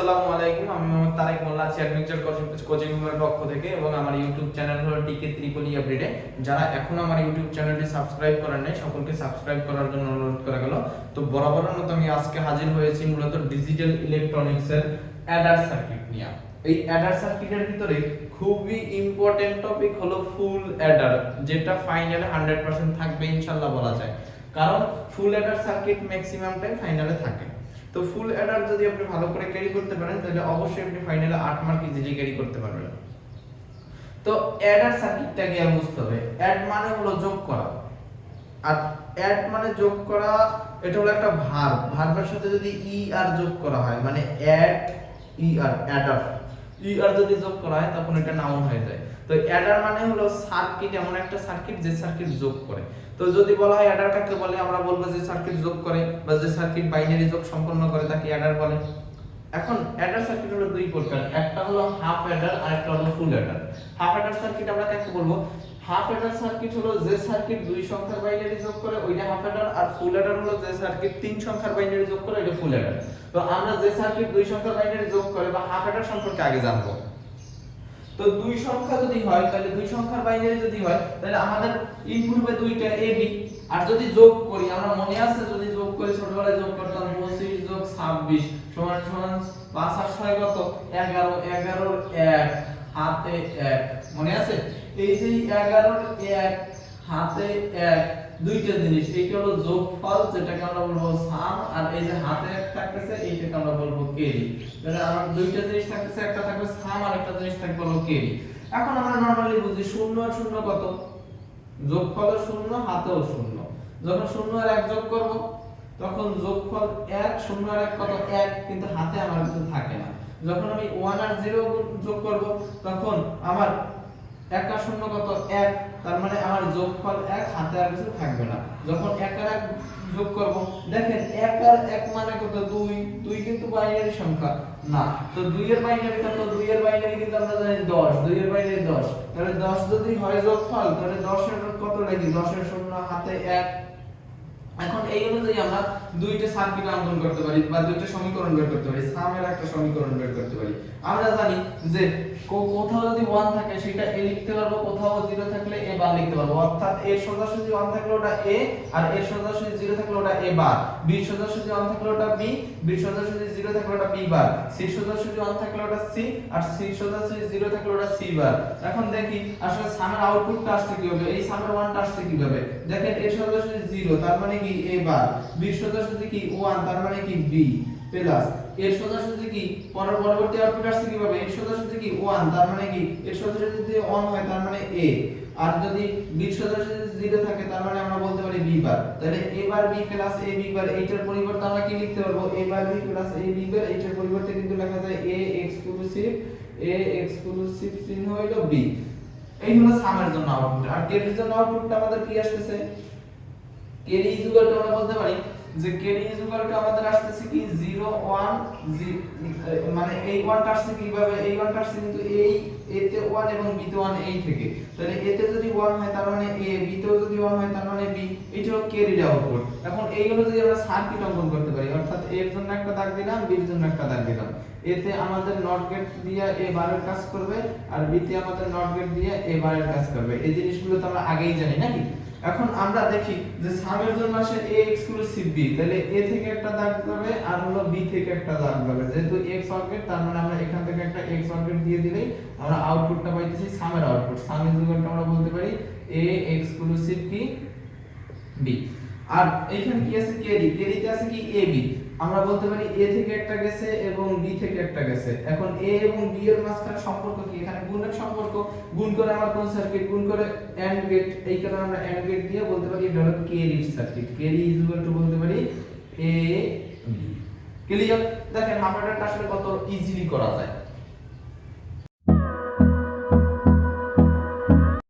আসসালামু আলাইকুম, আমি মোহাম্মদ তারেক মোল্লা আছি অ্যাডভেঞ্চার কোচিং রুমের পক্ষ থেকে এবং আমার ইউটিউব চ্যানেল হলো টিকে ত্রিপলি যারা এখন আমার ইউটিউব চ্যানেলটি সাবস্ক্রাইব করেন নাই, সকলকে সাবস্ক্রাইব করার জন্য অনুরোধ করা গেল। তো বরাবরের মতো আমি আজকে হাজির হয়েছি মূলত ডিজিটাল ইলেকট্রনিক্সের অ্যাডার সার্কিট নিয়ে। এই অ্যাডার সার্কিটের ভিতরে খুবই ইম্পর্টেন্ট টপিক হলো ফুল অ্যাডার যেটা ফাইনালে হান্ড্রেড পার্সেন্ট থাকবে, ইনশাল্লাহ বলা যায়। কারণ full adder circuit maximum time ফাইনালে থাকে। তো ফুল অ্যাডার যদি আপনি ভালো করে ক্যারি করতে পারেন, তাহলে অবশ্যই আপনি ফাইনালে 8 মার্ক ইজিলি ক্যারি করতে পারবেন। তো অ্যাডার সার্কিটটা কি আর বুঝতে হবে। অ্যাড মানে হলো যোগ করা। আর অ্যাড মানে যোগ করা, এটা হলো একটা ভার্ব ভার্বের সাথে যদি ই আর যোগ করা হয় মানে অ্যাড ই আর অ্যাডার ই আর যদি যোগ করা হয়, তখন এটা নাউন হয়ে যায়। তো অ্যাডার মানে হলো সার্কিট এমন একটা সার্কিট যে সার্কিট যোগ করে। তো যদি বলা হয় অ্যাডার কাকে বলে, আমরা বলব যে সার্কিট যোগ করে বা যে সার্কিট বাইনারি যোগ সম্পন্ন করে তাকে অ্যাডার বলে। এখন অ্যাডার সার্কিট হলো দুই প্রকার, একটা হলো হাফ অ্যাডার আর একটা হলো full adder half adder circuit আমরা কাকে বলব? হাফ অ্যাডার সার্কিট হলো যে সার্কিট দুই সংখ্যার বাইনারি যোগ করে, ওইটা হাফ অ্যাডার আর ফুল অ্যাডার হলো যে সার্কিট তিন সংখ্যার বাইনারি যোগ করে, ওইটা ফুল অ্যাডার তো আমরা যে সার্কিট দুই সংখ্যার বাইনারি যোগ করে বা হাফ অ্যাডার সম্পর্কে আগে জানব। তো দুই সংখ্যা যদি হয়, তাহলে দুই সংখ্যার বাইনারি যদি হয়, তাহলে আমাদের ইনপুট দুইটা এ বি আর যদি যোগ করি, আমরা মনে আছে যদি যোগ করি, ছোটবেলায় যোগ করতাম 25 যোগ 26 সমান সমান 5 আর 6 কত? 11 11 এর 1 হাতে 1 মনে আছে? এই যে 11 এর 1 হাতে 1 দুইটা জিনিস, এইটা হলো যোগফল যেটাকে আমরা বলব সাম আর এই যে হাতে এক থাকতেছে, এইটাকে আমরা বলব কেরি। তাহলে আমার দুইটা জিনিস থাকতেছে, একটা থাকবে সাম আর একটা জিনিস থাকবে হলো কেরি। এখন আমরা নরমালি বুঝি শূন্য আর শূন্য কত? যোগফল শূন্য, হাতেও শূন্য। যখন শূন্য আর এক যোগ করব, তখন যোগফল এক, শূন্য আর এক কত? এক, কিন্তু হাতে আমার কিছু থাকে না। যখন আমি ওয়ান আর জিরো যোগ করব, তখন আমার এক আর শূন্য কত? এক। তার মানে আমার যোগফল এক, হাতে আর কিছু থাকবে না। যখন এক আর এক যোগ করব, দেখেন এক আর এক মানে কত? দুই। দুই কিন্তু বাইনারি সংখ্যা। না, তো দুই এর বাইনারি কত? দুই এর বাইনারি কিন্তু আমরা জানি দশ। দুই এর বাইনারি দশ। তাহলে দশ যদি হয় যোগফল, তাহলে দশের কত লাগি দশের শূন্য, হাতে এক। এখন এই অনুযায়ী আমরা দুইটা সার্কিট অঙ্কন করতে পারি বা দুইটা সমীকরণ বের করতে পারি। সামের একটা সমীকরণ বের করতে পারি। আমরা জানি যে কোথাও যদি 1 থাকে, সেটা a লিখতে পারব, কোথাও 0 থাকলে a বার লিখতে পারব। অর্থাৎ এর সোজাসুজি 1 থাকলে ওটা a, আর এর সোজাসুজি 0 থাকলে ওটা a বার b সোজাসুজি 1 থাকলে ওটা b b সোজাসুজি 0 থাকলে ওটা b বার c সোজাসুজি 1 থাকলে ওটা c, আর c সোজাসুজি 0 থাকলে ওটা c বার এখন দেখি, আসলে সামের আউটপুটটা আসছে কীভাবে? এই সামের 1টা আসছে কীভাবে? দেখেন এর সোজাসুজি 0 তার মানে কি? A বার b এর সোজাসুজি কি 1 তার মানে কি b প্লাস এর সোজাসুজি কি পরবর্তী আউটপুট আসছে কীভাবে? এর সোজাসুজি কি 1 তার মানে কি এর সোজাসুজি যদি 1 হয়, তার মানে a, আর যদি এর সোজাসুজি 0 থাকে, তার মানে আমরা বলতে পারি b বার তাহলে a bar b plus a b bar এইটার পরিবর্তে আমরা কি লিখতে পারব? A bar b plus a b bar এইটার পরিবর্তে কিন্তু লেখা যায় a এক্সক্লুসিভ a এক্সক্লুসিভ চিহ্ন হলো b, এই হলো সামের জন্য আউটপুট আর কেরির জন্য আউটপুটটা আমাদের কি আসতেছে? কেরি ইজ ইকুয়াল টু আমরা বলতে পারি যে কেরি ইজ ইকুয়াল টু আমাদের আসতেছে কি 0 1 0 মানে এই 1 টা আসছে কীভাবে? এই 1 টা আসছে কিন্তু এই a তে 1 এবং b তে 1 এই থেকে। তাহলে a তে যদি 1 হয় তার মানে a, b তেও যদি 1 হয় তার মানে b এটা কেরির আউটপুট এখন এইগুলো যদি আমরা সার্কিট অঙ্কন করতে অর্থাৎ এর জন্য একটা দাগ দিলাম এর জন্য একটা দাগ দিলাম। a তে আমাদের নট গেট দিয়ে a বারের কাজ করবে আর b তে আমাদের নট গেট দিয়ে a বারের কাজ করবে। এই জিনিসগুলো তো আমরা আগেই জানি, নাকি? এখন আমরা দেখি যে সামের জন্য আসে a এক্সক্লুসিভ b, তাহলে a থেকে একটা দাগ যাবে আর হলো b থেকে একটা দাগ যাবে যেহেতু x অর্গেট তার মানে আমরা এখান থেকে একটা x অর্গেট দিয়ে দিলেই আমরা আউটপুটটা পাইতেছি সামের আউটপুট সাম ইজ ইকুয়াল আমরা বলতে পারি a এক্সক্লুসিভ কি b আর এখানে কি আছে কেরি কেরিতে আছে কি b? আমরা বলতে পারি এ থেকে একটা গেছে এবং বি থেকে একটা গেছে। এখন এ এবং b এর মাঝখানে সম্পর্ক কি? এখানে গুণের সম্পর্ক। গুণ করে আমার কোন সার্কিট গুণ করে এন্ড গেট এই কারণে আমরা এন্ড গেট দিয়ে বলতে পারি এটা হলো কেরির circuit carry is equal to বলতে পারি এ b ক্লিয়ার দেখেন অ্যাডারটা আসলে কত ইজিলি করা যায়।